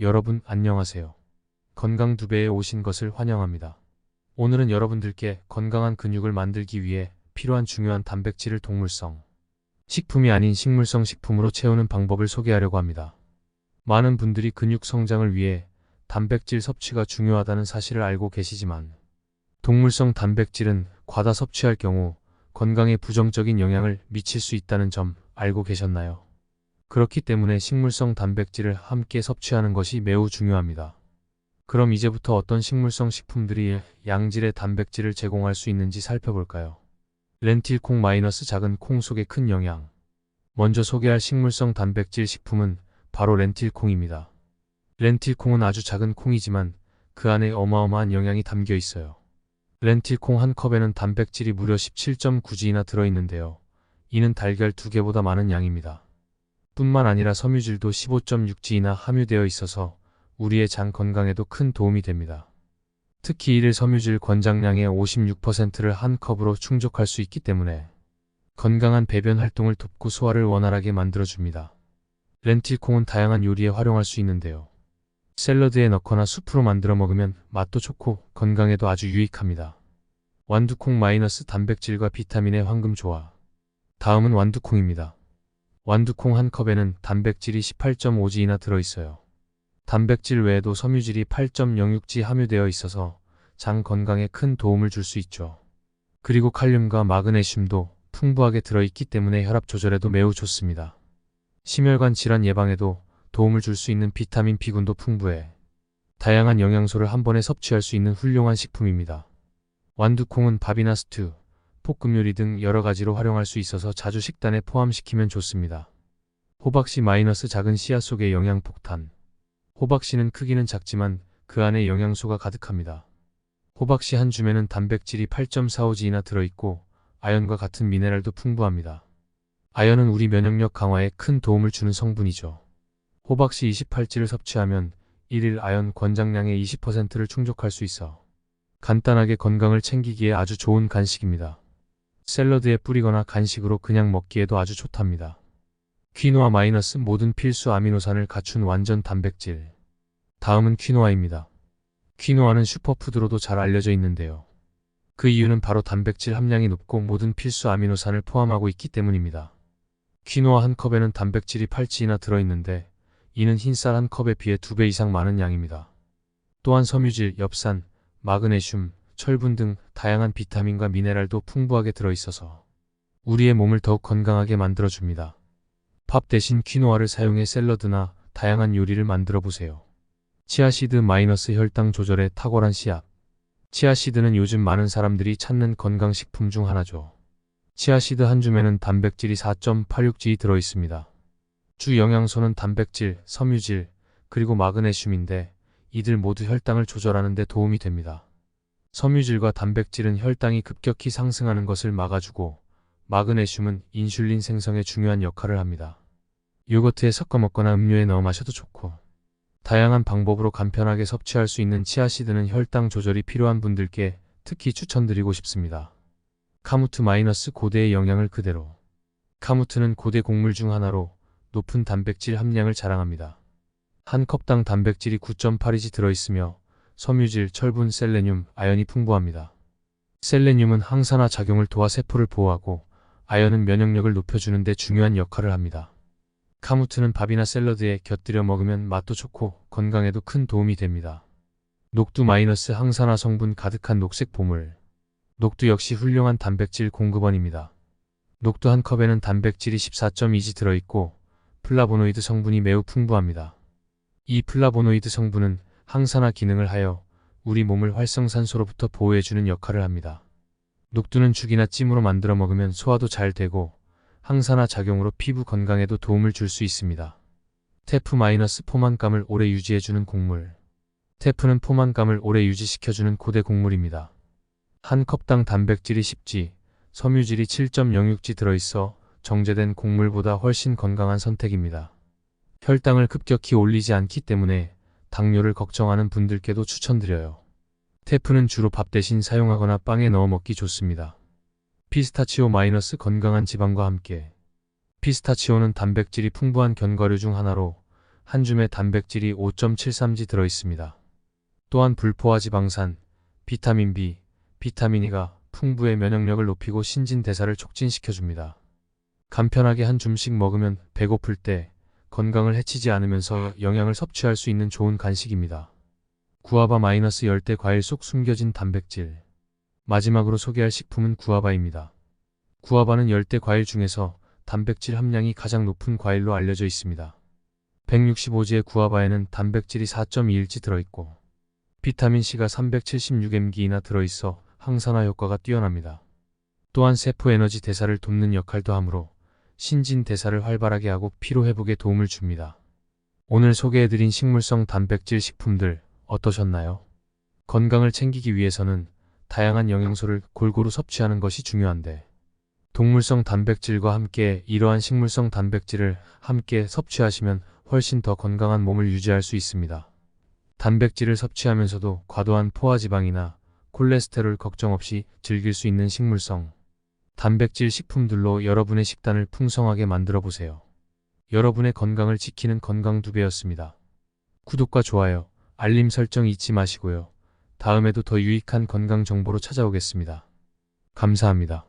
여러분 안녕하세요. 건강 두 배에 오신 것을 환영합니다. 오늘은 여러분들께 건강한 근육을 만들기 위해 필요한 중요한 단백질을 동물성 식품이 아닌 식물성 식품으로 채우는 방법을 소개하려고 합니다. 많은 분들이 근육 성장을 위해 단백질 섭취가 중요하다는 사실을 알고 계시지만 동물성 단백질은 과다 섭취할 경우 건강에 부정적인 영향을 미칠 수 있다는 점 알고 계셨나요? 그렇기 때문에 식물성 단백질을 함께 섭취하는 것이 매우 중요합니다. 그럼 이제부터 어떤 식물성 식품들이 양질의 단백질을 제공할 수 있는지 살펴볼까요? 렌틸콩 마이너스 작은 콩 속의 큰 영양. 먼저 소개할 식물성 단백질 식품은 바로 렌틸콩입니다. 렌틸콩은 아주 작은 콩이지만 그 안에 어마어마한 영양이 담겨 있어요. 렌틸콩 한 컵에는 단백질이 무려 17.9g나 들어있는데요. 이는 달걀 두 개보다 많은 양입니다. 뿐만 아니라 섬유질도 15.6g나 함유되어 있어서 우리의 장 건강에도 큰 도움이 됩니다. 특히 일일 섬유질 권장량의 56%를 한 컵으로 충족할 수 있기 때문에 건강한 배변 활동을 돕고 소화를 원활하게 만들어줍니다. 렌틸콩은 다양한 요리에 활용할 수 있는데요. 샐러드에 넣거나 수프로 만들어 먹으면 맛도 좋고 건강에도 아주 유익합니다. 완두콩 마이너스 단백질과 비타민의 황금 조화. 다음은 완두콩입니다. 완두콩 한 컵에는 단백질이 18.5g나 들어있어요. 단백질 외에도 섬유질이 8.06g 함유되어 있어서 장 건강에 큰 도움을 줄 수 있죠. 그리고 칼륨과 마그네슘도 풍부하게 들어있기 때문에 혈압 조절에도 매우 좋습니다. 심혈관 질환 예방에도 도움을 줄 수 있는 비타민 B군도 풍부해 다양한 영양소를 한 번에 섭취할 수 있는 훌륭한 식품입니다. 완두콩은 밥이나 스튜, 볶음 요리 등 여러 가지로 활용할 수 있어서 자주 식단에 포함시키면 좋습니다. 호박씨 마이너스 작은 씨앗 속의 영양 폭탄. 호박씨는 크기는 작지만 그 안에 영양소가 가득합니다. 호박씨 한 줌에는 단백질이 8.45g나 들어있고 아연과 같은 미네랄도 풍부합니다. 아연은 우리 면역력 강화에 큰 도움을 주는 성분이죠. 호박씨 28g를 섭취하면 1일 아연 권장량의 20%를 충족할 수 있어 간단하게 건강을 챙기기에 아주 좋은 간식입니다. 샐러드에 뿌리거나 간식으로 그냥 먹기에도 아주 좋답니다. 퀴노아 마이너스 모든 필수 아미노산을 갖춘 완전 단백질. 다음은 퀴노아입니다. 퀴노아는 슈퍼푸드로도 잘 알려져 있는데요. 그 이유는 바로 단백질 함량이 높고 모든 필수 아미노산을 포함하고 있기 때문입니다. 퀴노아 한 컵에는 단백질이 8g나 들어있는데 이는 흰쌀 한 컵에 비해 2배 이상 많은 양입니다. 또한 섬유질, 엽산, 마그네슘, 철분 등 다양한 비타민과 미네랄도 풍부하게 들어있어서 우리의 몸을 더욱 건강하게 만들어줍니다. 밥 대신 퀴노아를 사용해 샐러드나 다양한 요리를 만들어 보세요. 치아시드 마이너스 혈당 조절에 탁월한 씨앗. 치아시드는 요즘 많은 사람들이 찾는 건강식품 중 하나죠. 치아시드 한 줌에는 단백질이 4.86g 들어있습니다. 주 영양소는 단백질, 섬유질, 그리고 마그네슘인데 이들 모두 혈당을 조절하는 데 도움이 됩니다. 섬유질과 단백질은 혈당이 급격히 상승하는 것을 막아주고 마그네슘은 인슐린 생성에 중요한 역할을 합니다. 요거트에 섞어 먹거나 음료에 넣어 마셔도 좋고 다양한 방법으로 간편하게 섭취할 수 있는 치아시드는 혈당 조절이 필요한 분들께 특히 추천드리고 싶습니다. 카무트 마이너스 고대의 영양을 그대로 카무트는 고대 곡물 중 하나로 높은 단백질 함량을 자랑합니다. 한 컵당 단백질이 9.8이지 들어있으며 섬유질, 철분, 셀레늄, 아연이 풍부합니다. 셀레늄은 항산화 작용을 도와 세포를 보호하고 아연은 면역력을 높여주는 데 중요한 역할을 합니다. 카무트는 밥이나 샐러드에 곁들여 먹으면 맛도 좋고 건강에도 큰 도움이 됩니다. 녹두 마이너스 항산화 성분 가득한 녹색 보물. 녹두 역시 훌륭한 단백질 공급원입니다. 녹두 한 컵에는 단백질이 14.2g 들어있고 플라보노이드 성분이 매우 풍부합니다. 이 플라보노이드 성분은 항산화 기능을 하여 우리 몸을 활성산소로부터 보호해주는 역할을 합니다. 녹두는 죽이나 찜으로 만들어 먹으면 소화도 잘 되고 항산화 작용으로 피부 건강에도 도움을 줄 수 있습니다. 테프 마이너스 포만감을 오래 유지해주는 곡물. 테프는 포만감을 오래 유지시켜주는 고대 곡물입니다. 한 컵당 단백질이 10g, 섬유질이 7.06g 들어있어 정제된 곡물보다 훨씬 건강한 선택입니다. 혈당을 급격히 올리지 않기 때문에 당뇨를 걱정하는 분들께도 추천드려요. 테프는 주로 밥 대신 사용하거나 빵에 넣어 먹기 좋습니다. 피스타치오 마이너스 건강한 지방과 함께 피스타치오는 단백질이 풍부한 견과류 중 하나로 한 줌의 단백질이 5.73g 들어 있습니다. 또한 불포화 지방산, 비타민 B, 비타민 E가 풍부의 면역력을 높이고 신진대사를 촉진시켜줍니다. 간편하게 한 줌씩 먹으면 배고플 때 건강을 해치지 않으면서 영양을 섭취할 수 있는 좋은 간식입니다. 구아바 마이너스 열대 과일 속 숨겨진 단백질. 마지막으로 소개할 식품은 구아바입니다. 구아바는 열대 과일 중에서 단백질 함량이 가장 높은 과일로 알려져 있습니다. 165지의 구아바에는 단백질이 4.2일치 들어있고 비타민 C가 376mg이나 들어있어 항산화 효과가 뛰어납니다. 또한 세포 에너지 대사를 돕는 역할도 하므로 신진 대사를 활발하게 하고 피로 회복에 도움을 줍니다. 오늘 소개해드린 식물성 단백질 식품들 어떠셨나요? 건강을 챙기기 위해서는 다양한 영양소를 골고루 섭취하는 것이 중요한데 동물성 단백질과 함께 이러한 식물성 단백질을 함께 섭취하시면 훨씬 더 건강한 몸을 유지할 수 있습니다. 단백질을 섭취하면서도 과도한 포화지방이나 콜레스테롤 걱정 없이 즐길 수 있는 식물성 단백질 식품들로 여러분의 식단을 풍성하게 만들어 보세요. 여러분의 건강을 지키는 건강 두 배였습니다. 구독과 좋아요, 알림 설정 잊지 마시고요. 다음에도 더 유익한 건강 정보로 찾아오겠습니다. 감사합니다.